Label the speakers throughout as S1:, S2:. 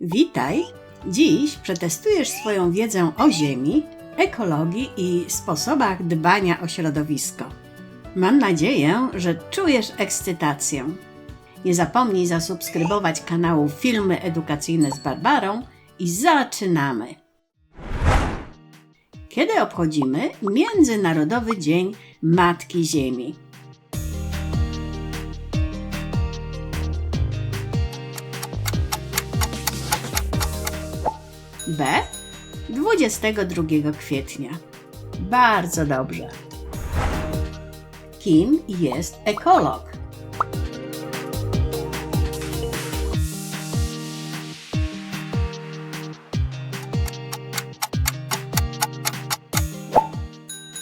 S1: Witaj! Dziś przetestujesz swoją wiedzę o Ziemi, ekologii i sposobach dbania o środowisko. Mam nadzieję, że czujesz ekscytację. Nie zapomnij zasubskrybować kanału Filmy Edukacyjne z Barbarą i zaczynamy! Kiedy obchodzimy Międzynarodowy Dzień Matki Ziemi? B. 22 kwietnia. Bardzo dobrze. Kim jest ekolog?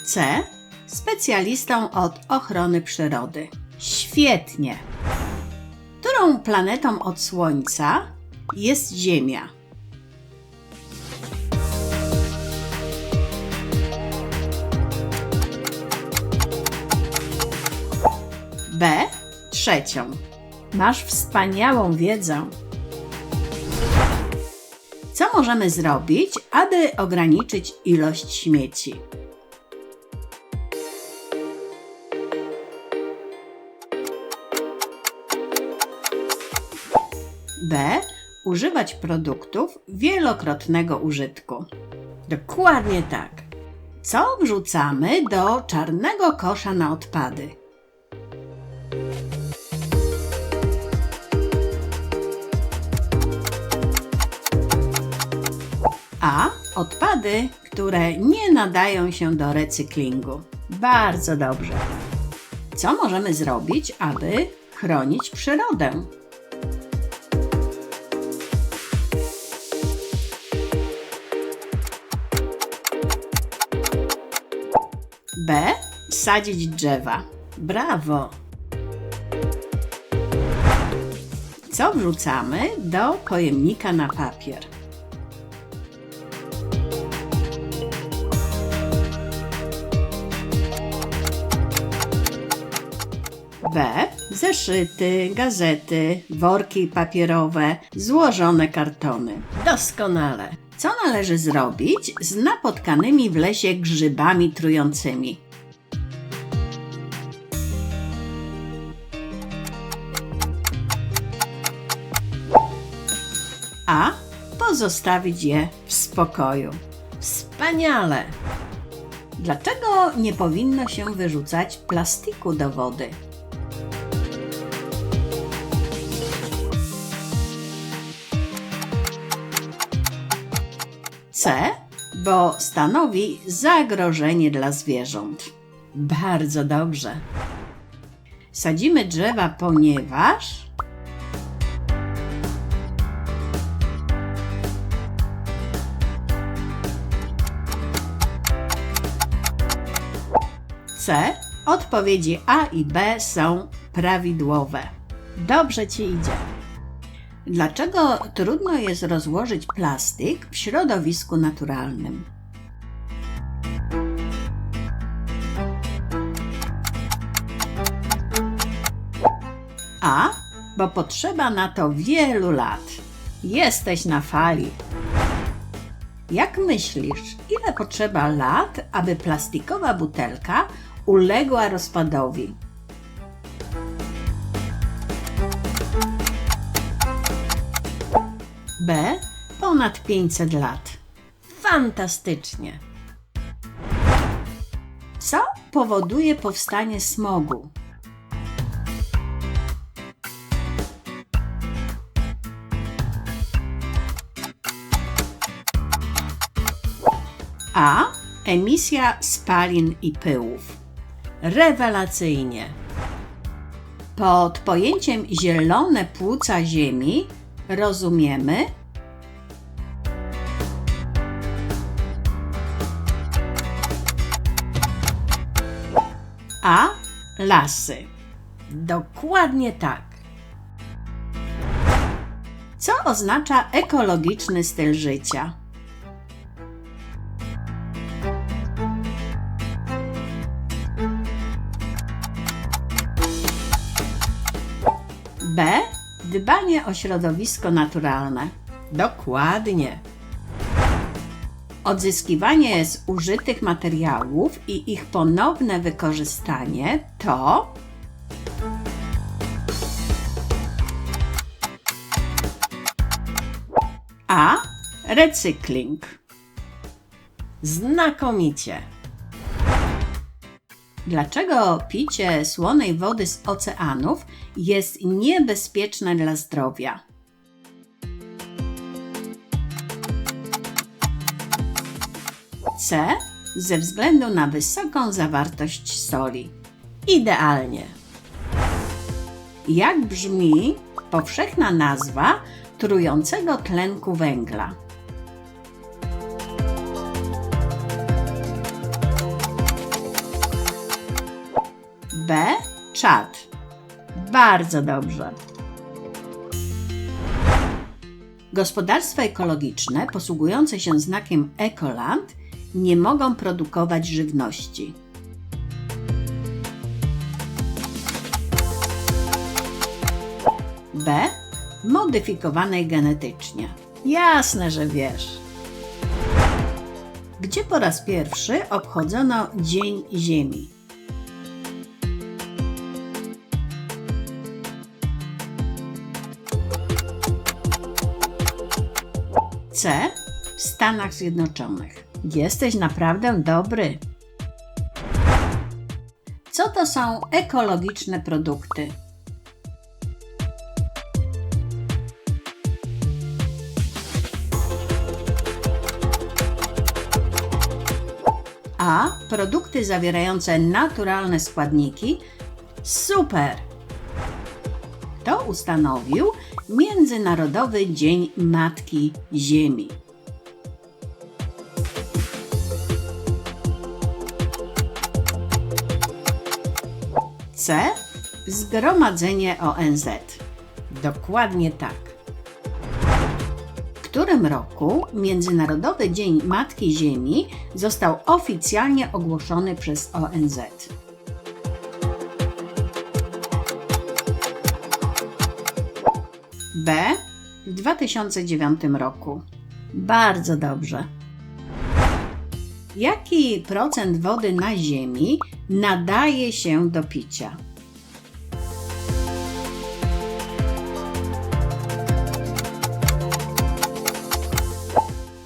S1: C. Specjalistą od ochrony przyrody. Świetnie. Którą planetą od Słońca jest Ziemia? B. Trzecią. Masz wspaniałą wiedzę. Co możemy zrobić, aby ograniczyć ilość śmieci? B. Używać produktów wielokrotnego użytku. Dokładnie tak. Co wrzucamy do czarnego kosza na odpady? A. Odpady, które nie nadają się do recyklingu. Bardzo dobrze. Co możemy zrobić, aby chronić przyrodę? B. Sadzić drzewa. Brawo! Co wrzucamy do pojemnika na papier? B. Zeszyty, gazety, worki papierowe, złożone kartony. Doskonale. Co należy zrobić z napotkanymi w lesie grzybami trującymi? A. Pozostawić je w spokoju. Wspaniale! Dlaczego nie powinno się wyrzucać plastiku do wody? C, bo stanowi zagrożenie dla zwierząt. Bardzo dobrze. Sadzimy drzewa, ponieważ C. Odpowiedzi A i B są prawidłowe. Dobrze ci idzie. Dlaczego trudno jest rozłożyć plastik w środowisku naturalnym? A. Bo potrzeba na to wielu lat. Jesteś na fali. Jak myślisz, ile potrzeba lat, aby plastikowa butelka uległa rozpadowi? B. Ponad 500 lat. Fantastycznie. Co powoduje powstanie smogu? A. Emisja spalin i pyłów. Rewelacyjnie. Pod pojęciem zielone płuca Ziemi rozumiemy A. Lasy. Dokładnie tak. Co oznacza ekologiczny styl życia? B. Dbanie o środowisko naturalne. Dokładnie. Odzyskiwanie zużytych materiałów i ich ponowne wykorzystanie to A. Recykling. Znakomicie. Dlaczego picie słonej wody z oceanów jest niebezpieczne dla zdrowia? C. Ze względu na wysoką zawartość soli. Idealnie. Jak brzmi powszechna nazwa trującego tlenku węgla? B. Czad. Bardzo dobrze. Gospodarstwa ekologiczne posługujące się znakiem Ecoland nie mogą produkować żywności. B. Modyfikowanej genetycznie. Jasne, że wiesz. Gdzie po raz pierwszy obchodzono Dzień Ziemi? C. W Stanach Zjednoczonych. Jesteś naprawdę dobry. Co to są ekologiczne produkty? A. Produkty zawierające naturalne składniki. Super! To ustanowił Międzynarodowy Dzień Matki Ziemi. C. Zgromadzenie ONZ. Dokładnie tak. W którym roku Międzynarodowy Dzień Matki Ziemi został oficjalnie ogłoszony przez ONZ? B. W 2009 roku. Bardzo dobrze. Jaki procent wody na Ziemi nadaje się do picia?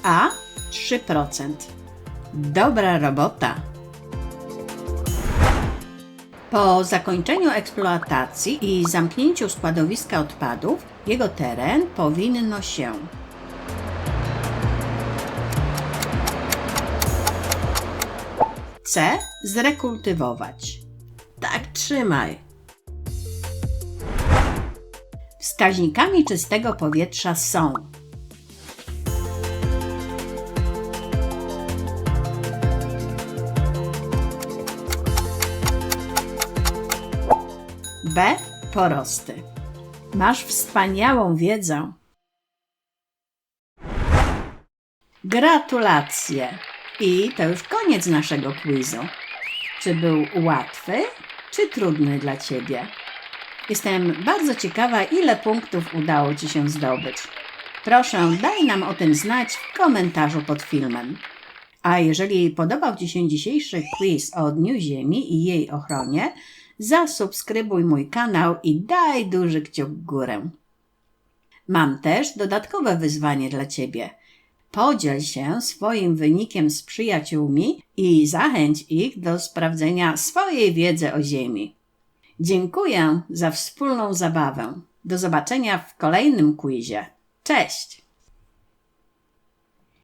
S1: A 3%. Dobra robota. Po zakończeniu eksploatacji i zamknięciu składowiska odpadów, jego teren powinno się C. Zrekultywować. Tak, trzymaj. Wskaźnikami czystego powietrza są B. Porosty. Masz wspaniałą wiedzę. Gratulacje! I to już koniec naszego quizu. Czy był łatwy, czy trudny dla Ciebie? Jestem bardzo ciekawa, ile punktów udało Ci się zdobyć. Proszę, daj nam o tym znać w komentarzu pod filmem. A jeżeli podobał Ci się dzisiejszy quiz o Dniu Ziemi i jej ochronie, zasubskrybuj mój kanał i daj duży kciuk w górę. Mam też dodatkowe wyzwanie dla Ciebie. Podziel się swoim wynikiem z przyjaciółmi i zachęć ich do sprawdzenia swojej wiedzy o Ziemi. Dziękuję za wspólną zabawę. Do zobaczenia w kolejnym quizie. Cześć!